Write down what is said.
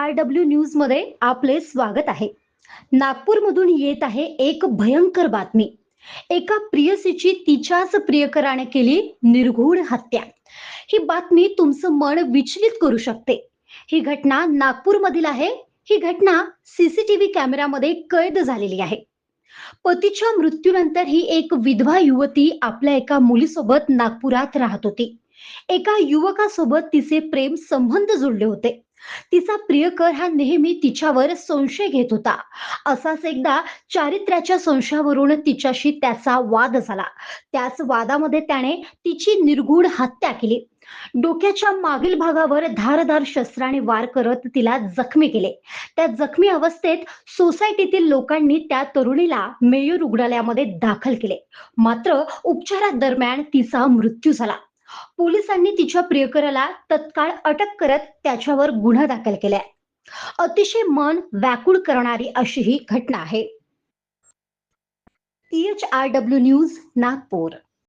R W न्यूजमध्ये आपले स्वागत आहे. नागपूरमधून येत आहे एक भयंकर बातमी. एका प्रियसीची तिच्याच प्रियकराने केली निर्घुण हत्या. ही बातमी तुमचं मन विचलित करू शकते. ही घटना नागपूरमधील आहे. ही घटना सीसीटीव्ही कॅमेऱ्यामध्ये कैद झालेली आहे. पतीच्या मृत्यूनंतर ही एक विधवा युवती आपल्या एका मुलीसोबत नागपुरात राहत होती. एका युवकासोबत तिचे प्रेम संबंध जुळले होते. तिचा प्रियकर हा नेहमी तिच्यावर संशय घेत होता. असाच एकदा चारित्र्याच्या संशयावरून तिच्याशी त्याचा वाद झाला. त्याच वादामध्ये त्याने तिची निर्गुण हत्या केली. डोक्याच्या मागील भागावर धारधार शस्त्राने वार करत तिला जखमी केले. त्या जखमी अवस्थेत सोसायटीतील लोकांनी त्या तरुणीला मेयो रुग्णालयामध्ये दाखल केले. मात्र उपचारादरम्यान तिचा मृत्यू झाला. पोलिसांनी तिच्या प्रियकराला तत्काळ अटक करत त्याच्यावर गुन्हा दाखल केलाय. अतिशय मन व्याकुळ करणारी अशी ही घटना आहे. T H R W news Nagpur.